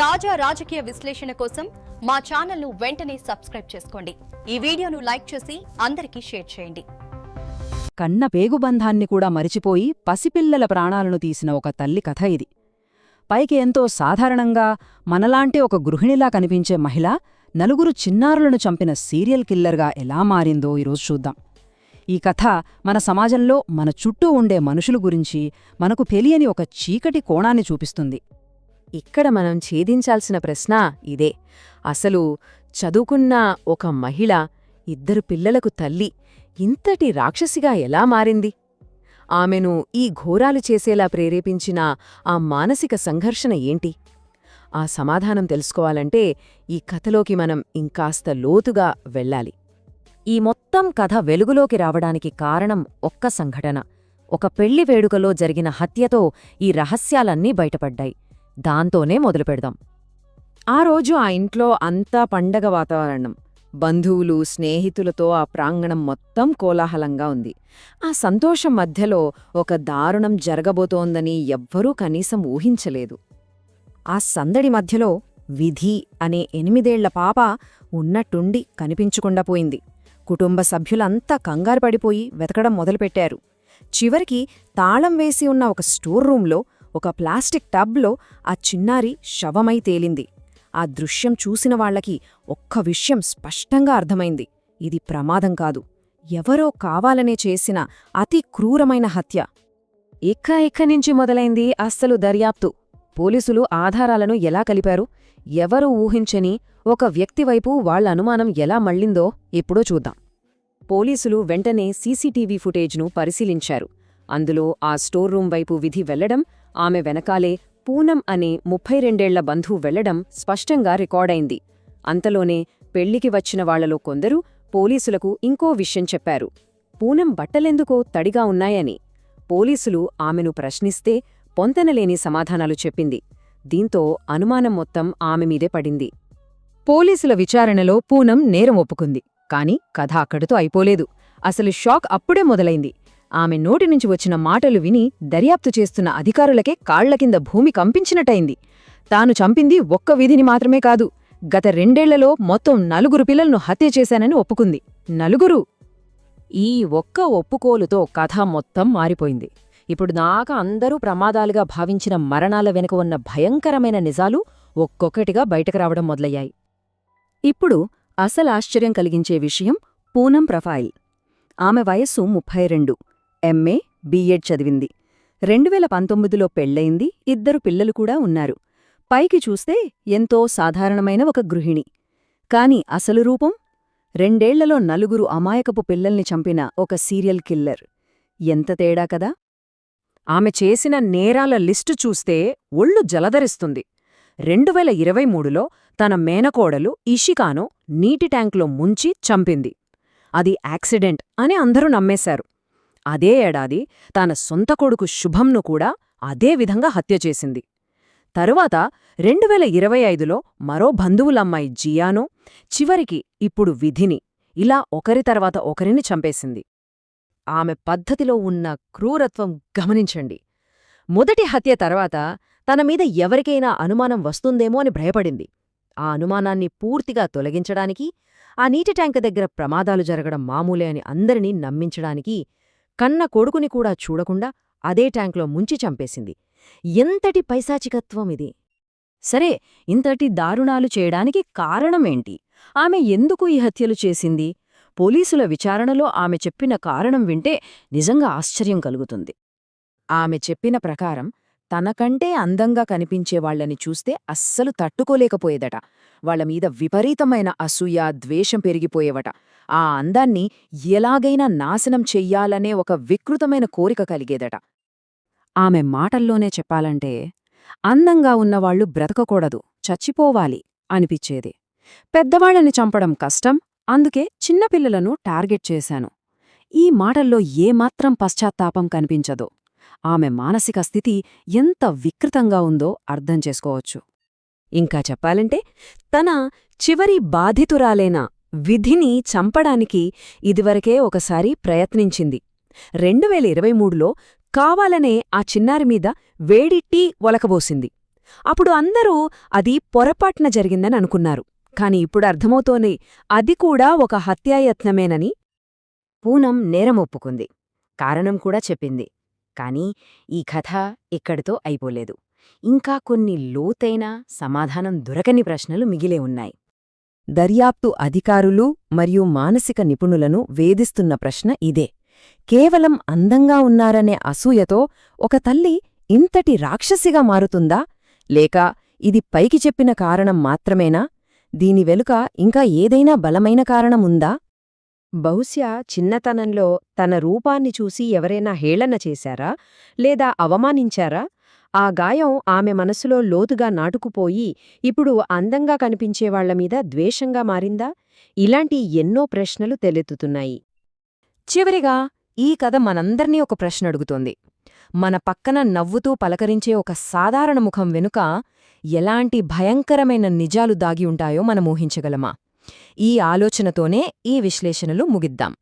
తాజా రాజకీయ విశ్లేషణ కోసం మా ఛానల్ను వెంటనే సబ్స్క్రైబ్ చేసుకోండి. ఈ వీడియోను లైక్ చేసి అందరికీ షేర్ చేయండి. కన్న పేగుబంధాన్ని కూడా మరిచిపోయి పసిపిల్లల ప్రాణాలను తీసిన ఒక తల్లి కథ ఇది. పైకి ఎంతో సాధారణంగా మనలాంటి ఒక గృహిణిలా కనిపించే మహిళ నలుగురు చిన్నారులను చంపిన సీరియల్ కిల్లర్గా ఎలా మారిందో ఈరోజు చూద్దాం. ఈ కథ మన సమాజంలో మన చుట్టూ ఉండే మనుషుల గురించి మనకు తెలియని ఒక చీకటి కోణాన్ని చూపిస్తుంది. ఇక్కడ మనం ఛేదించాల్సిన ప్రశ్న ఇదే. అసలు చదువుకున్న ఒక మహిళ ఇద్దరు పిల్లలకు తల్లి ఇంతటి రాక్షసిగా ఎలా మారింది? ఆమెను ఈ ఘోరాలు చేసేలా ప్రేరేపించిన ఆ మానసిక సంఘర్షణ ఏంటి? ఆ సమాధానం తెలుసుకోవాలంటే ఈ కథలోకి మనం ఇంకాస్త లోతుగా వెళ్ళాలి. ఈ మొత్తం కథ వెలుగులోకి రావడానికి కారణం ఒక్క సంఘటన. ఒక పెళ్ళి వేడుకలో జరిగిన హత్యతో ఈ రహస్యాలన్నీ బయటపడ్డాయి. దాంతోనే మొదలు పెడదాం. ఆ రోజు ఆ ఇంట్లో అంతా పండగ వాతావరణం. బంధువులు స్నేహితులతో ఆ ప్రాంగణం మొత్తం కోలాహలంగా ఉంది. ఆ సంతోషం మధ్యలో ఒక దారుణం జరగబోతోందని ఎవ్వరూ కనీసం ఊహించలేదు. ఆ సందడి మధ్యలో విధి అనే ఎనిమిదేళ్ళ పాప ఉన్నట్టుండి కనిపించకుండా పోయింది. కుటుంబ సభ్యులంతా కంగారు పడిపోయి వెతకడం మొదలుపెట్టారు. చివరికి తాళం వేసి ఉన్న ఒక స్టోర్ రూంలో ఒక ప్లాస్టిక్ టబ్లో ఆ చిన్నారి శవమై తేలింది. ఆ దృశ్యం చూసిన వాళ్ళకి ఒక్క విషయం స్పష్టంగా అర్థమైంది. ఇది ప్రమాదం కాదు. ఎవరో కావాలనే చేసిన అతి క్రూరమైన హత్య. ఇక్క ఇక్క నుంచి మొదలైంది అస్సలు దర్యాప్తు. పోలీసులు ఆధారాలను ఎలా కలిపారు? ఎవరు ఊహించని ఒక వ్యక్తివైపు వాళ్ళ అనుమానం ఎలా మళ్ళిందో ఎప్పుడో చూద్దాం. పోలీసులు వెంటనే సీసీటీవీ ఫుటేజ్ను పరిశీలించారు. అందులో ఆ స్టోర్ రూమ్ వైపు విధి వెళ్ళడం ఆమె వెనకాలే పూనం అనే ముప్పై రెండేళ్ళ బంధువు వెళ్ళడం స్పష్టంగా రికార్డైంది. అంతలోనే పెళ్ళికి వచ్చిన వాళ్ళలో కొందరు పోలీసులకు ఇంకో విషయం చెప్పారు. పూనం బట్టలెందుకో తడిగా ఉన్నాయని. పోలీసులు ఆమెను ప్రశ్నిస్తే పొంతనలేని సమాధానాలు చెప్పింది. దీంతో అనుమానం మొత్తం ఆమె మీదే పడింది. పోలీసుల విచారణలో పూనం నేరం ఒప్పుకుంది. కాని కథ అక్కడితో అయిపోలేదు. అసలు షాక్ అప్పుడే మొదలైంది. ఆమె నోటి నుంచి వచ్చిన మాటలు విని దర్యాప్తు చేస్తున్న అధికారులకే కాళ్ళ కింద భూమి కంపించినట్టయింది. తాను చంపింది ఒక్క విధిని మాత్రమే కాదు గత రెండేళ్ళలో మొత్తం నలుగురు పిల్లలను హత్య చేశానని ఒప్పుకుంది. నలుగురు? ఈ ఒక్క ఒప్పుకోలుతో కథ మొత్తం మారిపోయింది. ఇప్పుడు దాకా అందరూ ప్రమాదాలుగా భావించిన మరణాల వెనుక ఉన్న భయంకరమైన నిజాలు ఒక్కొక్కటిగా బయటకు రావడం మొదలయ్యాయి. ఇప్పుడు అసలు ఆశ్చర్యం కలిగించే విషయం పూనం ప్రొఫైల్. ఆమె వయస్సు ముప్పై రెండు. ఎంఏ బీఎడ్ చదివింది. రెండువేల పంతొమ్మిదిలో పెళ్ళయింది ఇద్దరు పిల్లలు కూడా ఉన్నారు. పైకి చూస్తే ఎంతో సాధారణమైన ఒక గృహిణి. కాని అసలు రూపం? రెండేళ్ళలో నలుగురు అమాయకపు పిల్లల్ని చంపిన ఒక సీరియల్ కిల్లర్. ఎంత తేడా కదా! ఆమె చేసిన నేరాల లిస్టు చూస్తే ఒళ్ళు జలధరిస్తుంది. రెండువేల ఇరవై మూడులో తన మేనకోడలు ఇషికాను నీటి ట్యాంక్లో ముంచి చంపింది. అది యాక్సిడెంట్ అని అందరూ నమ్మేశారు. అదే ఏడాది తన సొంత కొడుకు శుభంను కూడా అదే విధంగా హత్య చేసింది. తరువాత రెండువేల ఇరవై ఐదులో మరో బంధువులమ్మాయి జియానో చివరికి ఇప్పుడు విధిని ఇలా ఒకరి తర్వాత ఒకరిని చంపేసింది. ఆమె పద్ధతిలో ఉన్న క్రూరత్వం గమనించండి. మొదటి హత్య తర్వాత తన మీద ఎవరికైనా అనుమానం వస్తుందేమో అని భయపడింది. ఆ అనుమానాన్ని పూర్తిగా తొలగించడానికి ఆ నీటి ట్యాంక్ దగ్గర ప్రమాదాలు జరగడం మామూలే అని అందరినీ నమ్మించడానికి కన్న కొడుకుని కూడా చూడకుండా అదే ట్యాంక్లో ముంచి చంపేసింది. ఎంతటి పైశాచికత్వం ఇది? సరే ఇంతటి దారుణాలు చేయడానికి కారణమేంటి? ఆమె ఎందుకు ఈ హత్యలు చేసింది? పోలీసుల విచారణలో ఆమె చెప్పిన కారణం వింటే నిజంగా ఆశ్చర్యం కలుగుతుంది. ఆమె చెప్పిన ప్రకారం తనకంటే అందంగా కనిపించేవాళ్ళని చూస్తే అస్సలు తట్టుకోలేకపోయేదట. వాళ్ళమీద విపరీతమైన అసూయ ద్వేషం పెరిగిపోయేవట. ఆ అందాన్ని ఎలాగైనా నాశనం చెయ్యాలనే ఒక వికృతమైన కోరిక కలిగేదట. ఆమె మాటల్లోనే చెప్పాలంటే అందంగా ఉన్నవాళ్ళు బ్రతకకూడదు చచ్చిపోవాలి అనిపించేది పెద్దవాళ్ళని చంపడం కష్టం అందుకే చిన్నపిల్లలను టార్గెట్ చేశాను. ఈ మాటల్లో ఏమాత్రం పశ్చాత్తాపం కనిపించదు. ఆమె మానసిక స్థితి ఎంత వికృతంగా ఉందో అర్థం చేసుకోవచ్చు. ఇంకా చెప్పాలంటే తన చివరి బాధితురాలేనా విధిని చంపడానికి ఇదివరకే ఒకసారి ప్రయత్నించింది. రెండువేల ఇరవై మూడులో కావాలనే ఆ చిన్నారి మీద వేడి టీ ఒలకబోసింది అప్పుడు అందరూ అది పొరపాటున జరిగిందని అనుకున్నారు. కాని ఇప్పుడు అర్థమవుతోంది అది కూడా ఒక హత్యాయత్నమేనని పూనం నేరం ఒప్పుకుంది కారణం కూడా చెప్పింది. కాని ఈ కథ ఇక్కడితో అయిపోలేదు. ఇంకా కొన్ని లోతైన సమాధానం దొరకని ప్రశ్నలు మిగిలే ఉన్నాయి. దర్యాప్తు అధికారులు మరియు మానసిక నిపుణులను వేధిస్తున్న ప్రశ్న ఇదే. కేవలం అందంగా ఉన్నారనే అసూయతో ఒక తల్లి ఇంతటి రాక్షసిగా మారుతుందా? లేక ఇది పైకి చెప్పిన కారణం మాత్రమేనా? దీని వెనుక ఇంకా ఏదైనా బలమైన కారణముందా? బహుశా చిన్నతనంలో తన రూపాన్ని చూసి ఎవరైనా హేళన చేశారా? లేదా అవమానించారా? ఆ గాయం ఆమె మనసులో లోతుగా నాటుకుపోయి ఇప్పుడు అందంగా కనిపించేవాళ్ళ మీద ద్వేషంగా మారిందా? ఇలాంటి ఎన్నో ప్రశ్నలు తెలెత్తుతున్నాయి. చివరిగా ఈ కథ మనందర్నీ ఒక ప్రశ్న అడుగుతోంది. మన పక్కన నవ్వుతూ పలకరించే ఒక సాధారణ ముఖం వెనుక ఎలాంటి భయంకరమైన నిజాలు దాగి ఉంటాయో మనం ఊహించగలమా? ఈ ఆలోచనతోనే ఈ విశ్లేషణలు ముగిద్దాం.